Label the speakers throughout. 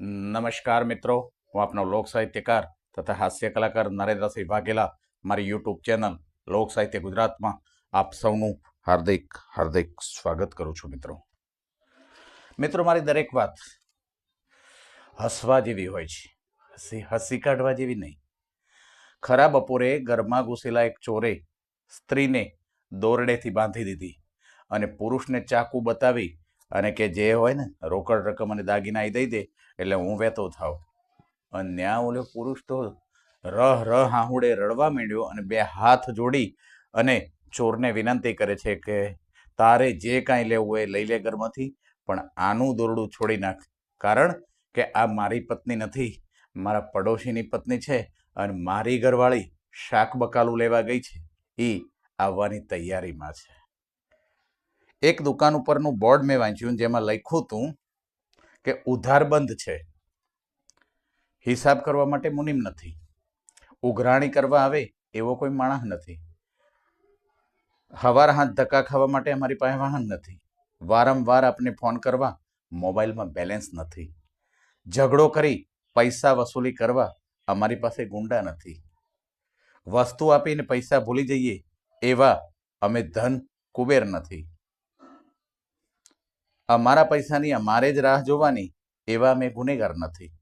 Speaker 1: નમસ્કાર મિત્રો, હું આપનો લોક સાહિત્યકાર તથા હાસ્ય કલાકાર નરેન્દ્રસિંહ વાઘેલા. મારી યુટ્યુબ ચેનલ લોક સાહિત્ય ગુજરાતમાં આપ સૌનું હાર્દિક હાર્દિક સ્વાગત કરું છું મિત્રો. મિત્રો, મારી દરેક વાત હસવા જેવી હોય છે. હસી હસી કાઢવા જેવી નહીં. ખરા બપોરે ઘરમાં ઘૂસેલા એક ચોરે સ્ત્રીને દોરડેથી બાંધી દીધી અને પુરુષને ચાકુ બતાવી અને કે જે હોય ને, રોકડ રકમ અને દાગીના આવી દઈ દે, એટલે હું વહેતો થાવ. અને ત્યાં ઓલો પુરુષ તો રહ રહ હાહુડે રડવા માંડ્યો અને બે હાથ જોડી અને ચોરને વિનંતી કરે છે કે, તારે જે કાંઈ લેવું એ લઈ લે ઘરમાંથી, પણ આનું દોરડું છોડી નાખ. કારણ કે આ મારી પત્ની નથી, મારા પડોશીની પત્ની છે અને મારી ઘરવાળી શાક બકાલું લેવા ગઈ છે. એ આવવાની તૈયારીમાં છે. એક દુકાન ઉપરનું બોર્ડ મેં વાંચ્યું જેમાં લખ્યું હતું કે ઉધારબંધ છે. હિસાબ કરવા માટે મુનિમ નથી. ઉઘરાણી કરવા આવે એવો કોઈ માણસ નથી. હવાર હાથ ધક્કા ખાવા માટે અમારી પાસે વાહન નથી. વારંવાર આપને ફોન કરવા, મોબાઈલમાં બેલેન્સ નથી. ઝઘડો કરી પૈસા વસૂલી કરવા અમારી પાસે ગુંડા નથી. વસ્તુ આપીને પૈસા ભૂલી જઈએ એવા અમે ધન કુબેર નથી. અમારા પૈસાની અમારે જ રાહ જોવાની, એવા અમે ગુનેગાર નથી.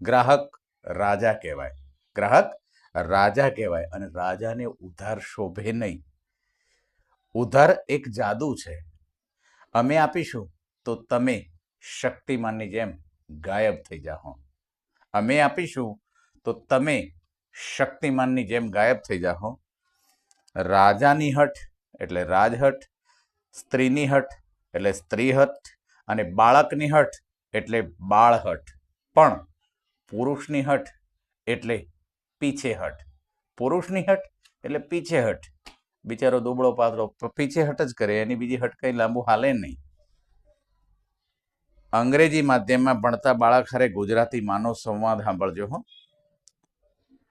Speaker 1: ગ્રાહક રાજા કહેવાય. ગ્રાહક રાજા કહેવાય અને રાજાને ઉધાર શોભે નહીં. ઉધાર એક જાદુ છે. અમે આપીશું તો તમે શક્તિમાનની જેમ ગાયબ થઈ જાઓ અમે આપીશું તો તમે શક્તિમાનની જેમ ગાયબ થઈ જાઓ રાજાની હઠ એટલે રાજહટ સ્ત્રીની હઠ એટલે સ્ત્રીહઠ અને બાળકની હઠ એટલે બાળહઠ. પણ પુરુષની હઠ એટલે પીછેહઠ. પુરુષની હઠ એટલે પીછેહઠ. બિચારો દુબળો પાતળો પીછેહઠ જ કરે, એની બીજી હઠ કંઈ લાંબુ હાલે નહીં. અંગ્રેજી માધ્યમમાં ભણતા બાળક હારે ગુજરાતી માનવ સંવાદ સાંભળજો હો.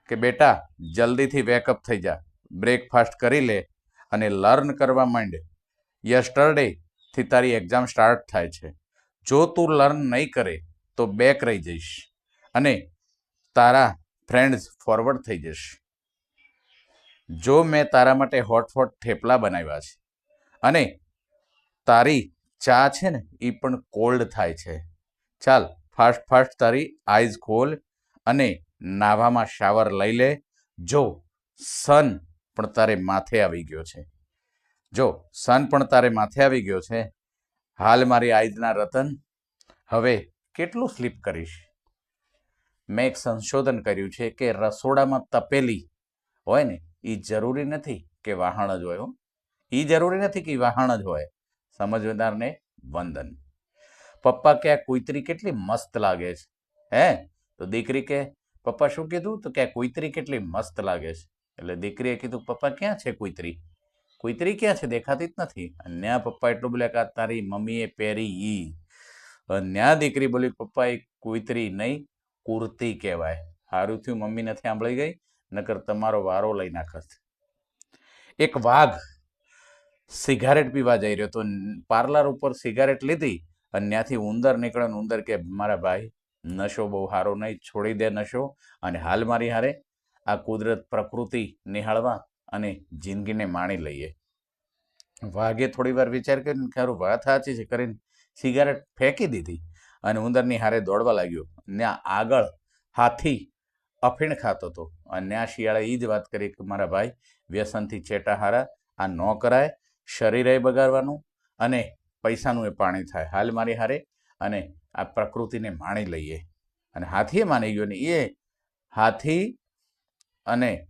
Speaker 1: કે બેટા, જલ્દીથી વેકઅપ થઈ જા. બ્રેકફાસ્ટ કરી લે અને લર્ન કરવા માંડ. યસ્ટરડે થી તારી એક્ઝામ સ્ટાર્ટ થાય છે. જો તું લર્ન નહીં કરે, તો બેક રહી જઈશ અને તારા ફ્રેન્ડ્સ ફોરવર્ડ થઈ જશે. જો મેં તારા માટે હોટ હોટ થેપલા બનાવ્યા છે અને તારી ચા છે ને એ પણ કોલ્ડ થાય છે. ચાલ ફાસ્ટ ફાસ્ટ તારી આઈઝ ખોલ અને નાવામાં શાવર લઈ લે. જો સન પણ તારે માથે આવી ગયો છે. જો સન પણ તારે માથે આવી ગયો છે. હાલ મારી આઈજના રતન, હવે કેટલું સ્લીપ કરીશ? મેં એક સંશોધન કર્યું છે કે રસોડામાં તપેલી હોય ને એ જરૂરી નથી કે વાહણ જ હોય એ જરૂરી નથી કે વાહણ જ હોય. સમજદારને વંદન. પપ્પા કે આ કુતરી કેટલી મસ્ત લાગે છે, હે? તો દીકરી કે, પપ્પા શું કીધું? તો કે આ કુતરી કેટલી મસ્ત લાગે છે. એટલે દીકરીએ કીધું, પપ્પા ક્યાં છે કુઈતરી કુઈતરી ક્યાં છે? દેખાતી જ નથી. ન્યા પપ્પા એટલું બોલ્યા કે તારી મમ્મીએ પહેરી ઈ. ન્યા દીકરી બોલી પપ્પા એ કોઈતરી નહીં, કુર્તી કહેવાય. સારું થયું મમ્મી નથી સાંભળી ગઈ, નકર તમારો વારો લઈ નાખત. એક વાઘ સિગારેટ પીવા જઈ રહ્યો તો પાર્લર ઉપર સિગારેટ લીધી અને ત્યાંથી ઉંદર નીકળે ને ઉંદર કે, મારા ભાઈ, નશો બહુ સારો નહીં, છોડી દે નશો. અને હાલ મારી હારે આ કુદરત પ્રકૃતિ નિહાળવા અને જિંદગીને માણી લઈએ. વાઘે થોડી વાર વિચાર કરીને ખરું વાત સાચી છે, કરીને સિગારેટ ફેંકી દીધી અને ઉંદરની હારે દોડવા લાગ્યો. ત્યાં આગળ હાથી અફીણ ખાતો હતો. અને ત્યાં શિયાળે એ જ વાત કરી કે મારા ભાઈ, વ્યસનથી ચેટા હારા આ ન કરાય, શરીરે બગાડવાનું અને પૈસાનું એ પાણી થાય. હાલ મારી હારે અને આ પ્રકૃતિને માણી લઈએ. અને હાથીએ માની ગયો ને એ હાથી અને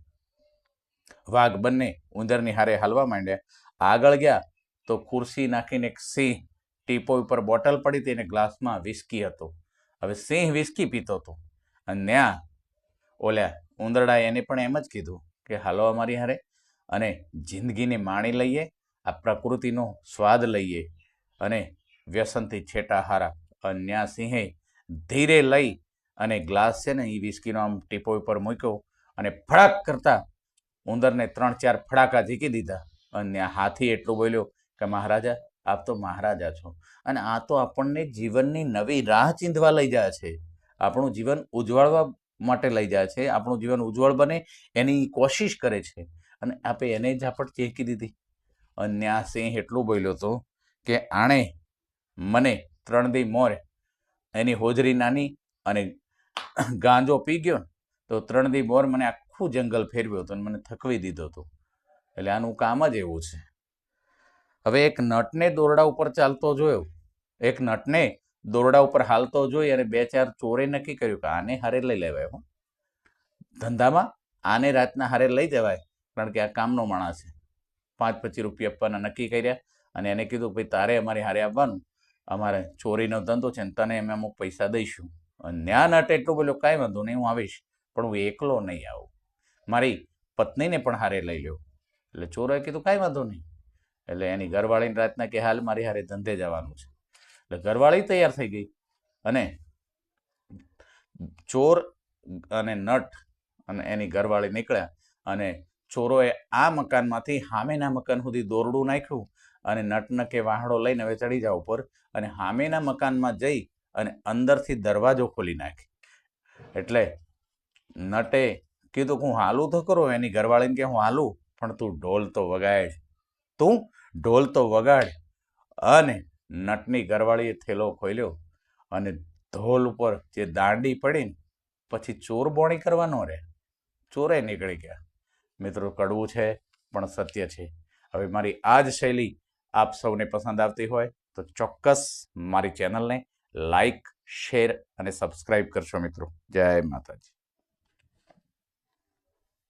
Speaker 1: વાઘ બંને ઉંદરની હારે હાલવા માંડ્યા. આગળ ગયા તો ખુરશી નાખીને એક સિંહ ટીપો ઉપર બોટલ પડી હતી અને ગ્લાસમાં વિસ્કી હતો. હવે સિંહ વિસ્કી પીતો હતો. અને ત્યાં ઓલ્યા ઉંદરડા એને પણ એમ જ કીધું કે, હાલો અમારી હારે અને જિંદગીને માણી લઈએ, આ પ્રકૃતિનો સ્વાદ લઈએ અને વ્યસનથી છેટા હારા અને ત્યાં સિંહે ધીરે લઈ અને ગ્લાસ છે ને એ વિસ્કીનો આમ ટીપો ઉપર મૂક્યો અને ફળાક કરતા ઉંદરને ત્રણ ચાર ફડાકા ઝીકી દીધા અને હાથી એટલું બોલ્યો કે, મહારાજા, આપ તો મહારાજા છો અને આ તો આપણને જીવનની નવી રાહ ચીંધવા લઈ જાય છે. આપણું જીવન ઉજવાળવા માટે લઈ જાય છે. આપણું જીવન ઉજ્જવળ બને એની કોશિશ કરે છે. અને આપે એને જ આપણ ચેકી દીધી. અને આ સિંહ એટલું બોલ્યો હતો કે, આણે મને ત્રણ દી મોર, એની હોજરી નાની અને ગાંજો પી ગયો તો ત્રણ દી મોર મને આખું જંગલ ફેરવ્યો હતો અને મને થકવી દીધો હતો. એટલે આનું કામ જ એવું છે. હવે એક નટને દોરડા ઉપર ચાલતો જોયો. એક નટને દોરડા ઉપર હાલતો જોઈ અને બે ચાર ચોરે નક્કી કર્યું કે આને હારે લઈ લેવાય હું. ધંધામાં આને રાતના હારે લઈ જવાય, કારણ કે આ કામનો માણસ છે. પાંચ પચીસ રૂપિયા આપવાના નક્કી કર્યા અને એને કીધું ભાઈ, તારે અમારી હારે આવવાનું. અમારે ચોરીનો ધંધો છે ને તને અમે અમુક પૈસા દઈશું. અને ન્યા નટ એટલું બોલ્યો, કાંઈ વાંધો નહીં, હું આવીશ. પણ હું એકલો નહીં આવું. મારી પત્નીને પણ હારે લઈ લ્યો. એટલે ચોરોએ કીધું, કાંઈ વાંધો નહીં. એટલે એની ઘરવાળીની રાતના કે, હાલ મારી હારે ધંધે જવાનું છે. એટલે ઘરવાળી તૈયાર થઈ ગઈ. અને ચોર અને નટ અને એની ઘરવાળી નીકળ્યા અને ચોરોએ આ મકાનમાંથી સામેના મકાન સુધી દોરડું નાખ્યું અને નટને કે વાહડો લઈને હવે ચડી જાવ ઉપર અને સામેના મકાનમાં જઈ અને અંદરથી દરવાજો ખોલી નાખી. એટલે નટે કીધું કે હું હાલું તો કરો એની ઘરવાળીને કે હું હાલું? પણ તું ઢોલ તો વગાડ. તું? ઢોલ તો વગાડ. અને નટની ઘરવાળીએ થેલો ખોલ્યો અને ઢોલ ઉપર જે દાંડી પડી ને પછી ચોર બોણી કરવાનો રે ચોરે નીકળી ગયા. મિત્રો, કડવું છે, પણ સત્ય છે. હવે મારી આ જ શૈલી આપ સૌને પસંદ આવતી હોય તો ચોક્કસ મારી ચેનલને લાઈક, શેર અને સબસ્ક્રાઈબ કરશો મિત્રો. જય માતાજી.